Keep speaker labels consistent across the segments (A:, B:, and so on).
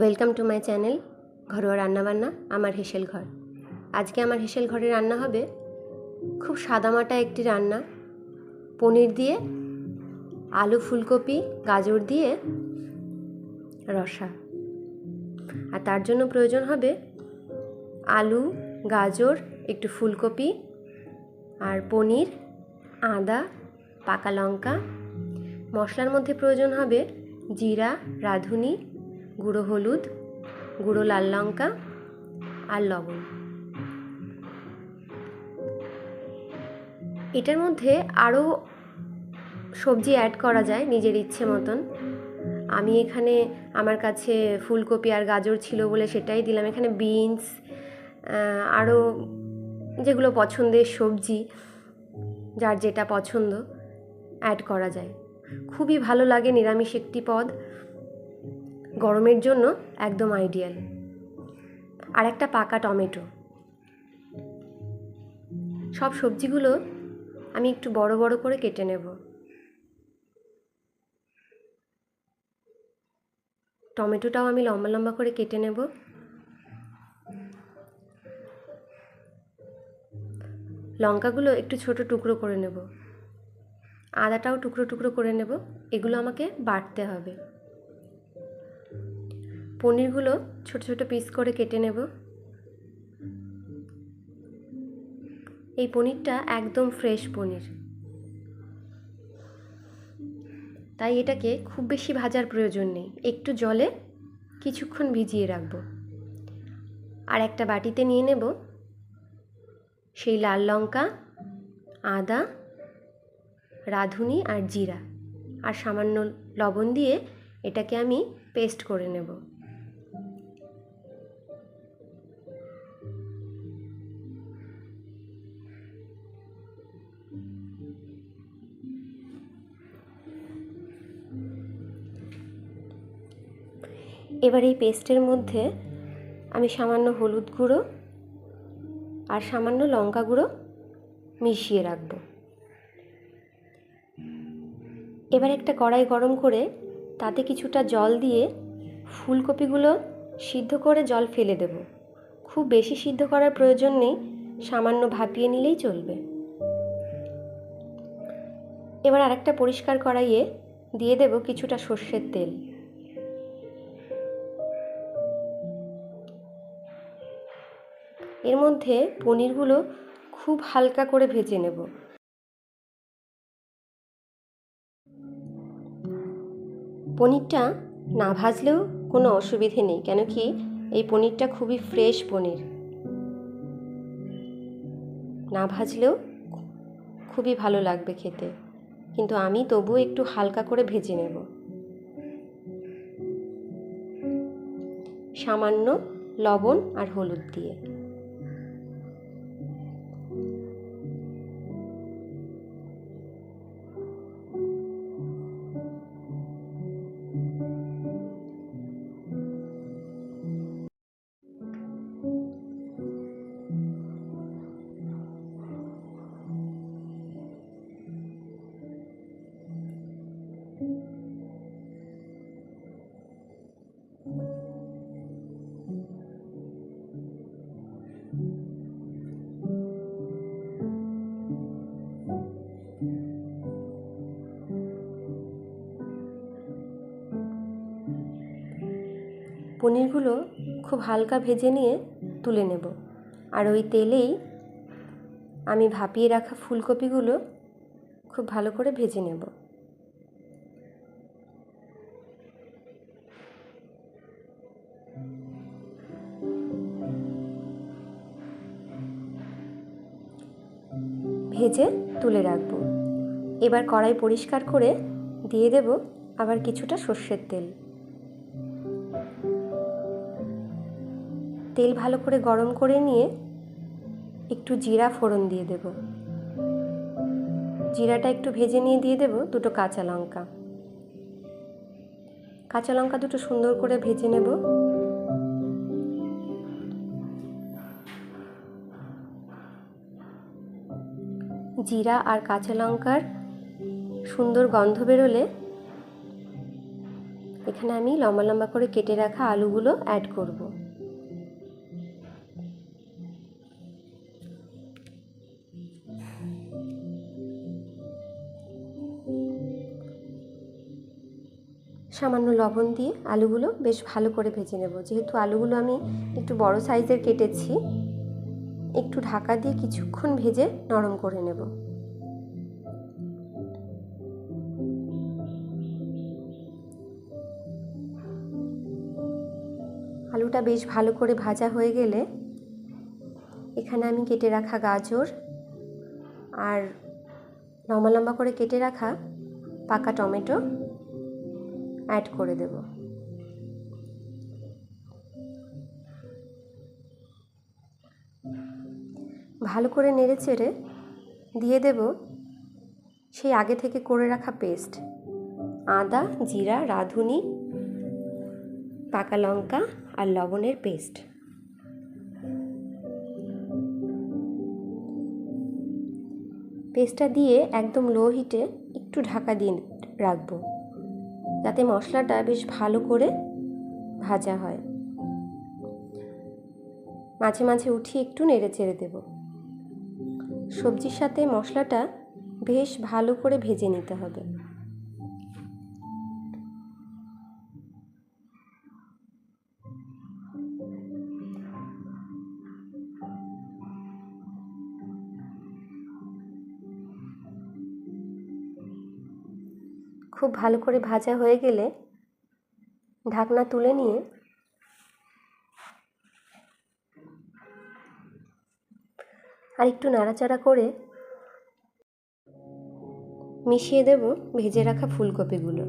A: Welcome to my channel ঘরোয়া রান্নাবান্না, আমার হেসেল ঘর। আজকে আমার হেসেল ঘরে রান্না হবে খুব সাদামাটা একটি রান্না। পনির দিয়ে আলু ফুলকপি, গাজর দিয়ে রসা। আর তার জন্য প্রয়োজন হবে আলু, গাজর, একটু ফুলকপি আর পনির, আদা, পাকা লঙ্কা। মশলার মধ্যে প্রয়োজন হবে জিরা, রাঁধুনি গুঁড়ো হলুদ, গুঁড়ো লাল লঙ্কা আর লবণ। এটার মধ্যে আরও সবজি অ্যাড করা যায় নিজের ইচ্ছে মতন। আমি এখানে আমার কাছে ফুলকপি আর গাজর ছিল বলে সেটাই দিলাম। এখানে বিনস আরও যেগুলো পছন্দের সবজি, যার যেটা পছন্দ অ্যাড করা যায়। খুবই ভালো লাগে নিরামিষ একটি পদ। গরমের জন্য একদম আইডিয়াল আর একটা পাকা টমেটো। সব সবজিগুলো আমি একটু বড় বড় করে কেটে নেব। টমেটোটাও আমি লম্বা লম্বা করে কেটে নেব। লঙ্কাগুলো একটু ছোট টুকরো করে নেব। আদাটাও টুকরো টুকরো করে নেব। এগুলো আমাকে বাটতে হবে। পনিরগুলো ছোট ছোট পিস করে কেটে নেব। এই পনিরটা একদম ফ্রেশ পনির। তাই এটাকে খুব বেশি ভাজার প্রয়োজন নেই। একটু জলে কিছুক্ষণ ভিজিয়ে রাখব। আর একটা বাটিতে নিয়ে নেব সেই লাল লঙ্কা, আদা, রাঁধুনি আর জিরা। আর সামান্য লবণ দিয়ে এটাকে আমি পেস্ট করে নেব। এবার এই পেস্টের মধ্যে আমি সামান্য হলুদ গুঁড়ো আর সামান্য লঙ্কা গুঁড়ো মিশিয়ে রাখব। এবার একটা কড়াই গরম করে তাতে কিছুটা জল দিয়ে ফুলকপিগুলো সিদ্ধ করে জল ফেলে দেব। খুব বেশি সিদ্ধ করার প্রয়োজন নেই, সামান্য ভাপিয়ে নিলেই চলবে। এবার আরেকটা পরিষ্কার কড়াইয়ে দিয়ে দেব কিছুটা সর্ষের তেল। এর মধ্যে পনিরগুলো খুব হালকা করে ভেজে নেব। পনিরটা না ভাজলেও কোনো অসুবিধে নেই, কেন কি এই পনিরটা খুবই ফ্রেশ পনির। না ভাজলেও খুবই ভালো লাগবে খেতে। কিন্তু আমি তবুও একটু হালকা করে ভেজে নেব। সামান্য লবণ আর হলুদ দিয়ে। পনিরগুলো খুব হালকা ভেজে নিয়ে তুলে নেব। আর ওই তেলেই আমি ভাপিয়ে রাখা ফুলকপিগুলো খুব ভালো করে ভেজে নেব। ভেজে তুলে রাখব। এবার কড়াই পরিষ্কার করে দিয়ে দেব আবার কিছুটা সর্ষের তেল। তেল ভালো করে গরম করে নিয়ে একটু জিরা ফোড়ন দিয়ে দেব। জিরাটা একটু ভেজে নিয়ে দিয়ে দেব দুটো কাঁচা লঙ্কা। কাঁচা লঙ্কা দুটো সুন্দর করে ভেজে নেব। জিরা আর কাঁচা লঙ্কার সুন্দর গন্ধ বেরোলে এখানে আমি লম্বা লম্বা করে কেটে রাখা আলুগুলো অ্যাড করব। সামান্য লবণ দিয়ে আলুগুলো বেশ ভালো করে ভেজে নেব। যেহেতু আলুগুলো আমি একটু বড় সাইজের কেটেছি, একটু ঢাকা দিয়ে কিছুক্ষণ ভেজে নরম করে নেব। আলুটা বেশ ভালো করে ভাজা হয়ে গেলে এখানে আমি কেটে রাখা গাজর আর লম্বা লম্বা করে কেটে রাখা পাকা টমেটো অ্যাড করে দেব। ভালো করে নেড়ে চেড়ে দিয়ে দেব সেই আগে থেকে করে রাখা পেস্ট। আদা, জিরা, রাঁধুনি, পাকা লঙ্কা আর লবণের পেস্ট। পেস্টটা দিয়ে একদম লো হিটে একটু ঢাকা দিয়ে রাখব। যাতে মশলাটা বেশ ভালো করে ভাজা হয়। মাঝে মাঝে উঠিয়ে একটু নেড়ে চেড়ে দেব। সবজির সাথে মশলাটা বেশ ভালো করে ভেজে নিতে হবে। খুব ভালো করে ভাজা হয়ে গেলে ঢাকনা তুলে নিয়ে আর একটু নাড়াচাড়া করে মিশিয়ে দেব ভেজে রাখা ফুলকপিগুলো।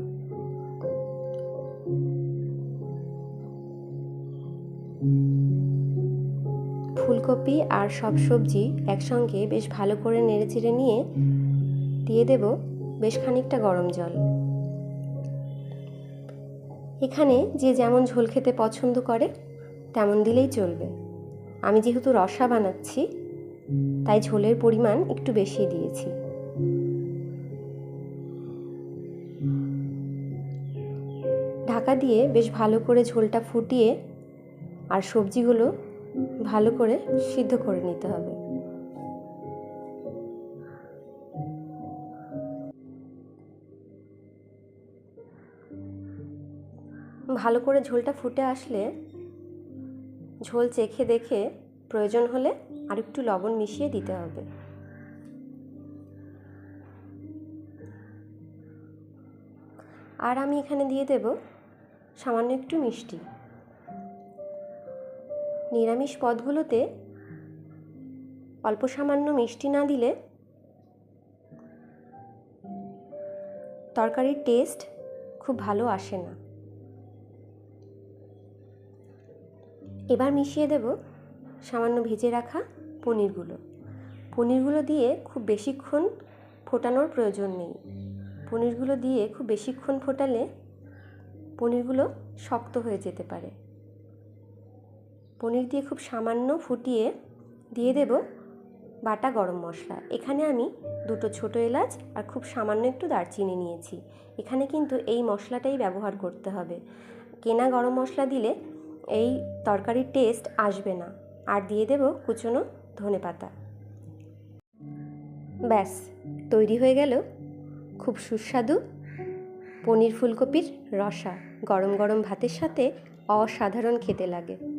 A: ফুলকপি আর সব সবজি একসঙ্গে বেশ ভালো করে নেড়ে চেড়ে নিয়ে দিয়ে দেব বেশ খানিকটা গরম জল। এখানে যে যেমন ঝোল খেতে পছন্দ করে, তেমন দিলেই চলবে। আমি যেহেতু রসা বানাচ্ছি, তাই ঝোলের পরিমাণ একটু বেশি দিয়েছি। ঢাকা দিয়ে বেশ ভালো করে ঝোলটা ফুটিয়ে আর সবজিগুলো ভালো করে সিদ্ধ করে নিতে হবে। ভালো করে ঝোলটা ফুটে আসলে ঝোল চেখে দেখে প্রয়োজন হলে আর একটু লবণ মিশিয়ে দিতে হবে। আর আমি এখানে দিয়ে দেব সামান্য একটু মিষ্টি। নিরামিষ পদগুলোতে অল্প সামান্য মিষ্টি না দিলে তরকারির টেস্ট খুব ভালো আসে না। এবার মিশিয়ে দেব সামান্য ভেজে রাখা পনিরগুলো। পনিরগুলো দিয়ে খুব বেশিক্ষণ ফোটানোর প্রয়োজন নেই। পনিরগুলো দিয়ে খুব বেশিক্ষণ ফোটালে পনিরগুলো শক্ত হয়ে যেতে পারে। পনির দিয়ে খুব সামান্য ফুটিয়ে দিয়ে দেব বাটা গরম মশলা। এখানে আমি দুটো ছোটো এলাচ আর খুব সামান্য একটু দারচিনি নিয়েছি। এখানে কিন্তু এই মশলাটাই ব্যবহার করতে হবে। কেনা গরম মশলা দিলে এই তরকারির টেস্ট আসবে না। আর দিয়ে দেব কুচনো ধনে পাতা। ব্যাস, তৈরি হয়ে গেল খুব সুস্বাদু পনির ফুলকপির রসা। গরম গরম ভাতের সাথে অসাধারণ খেতে লাগে।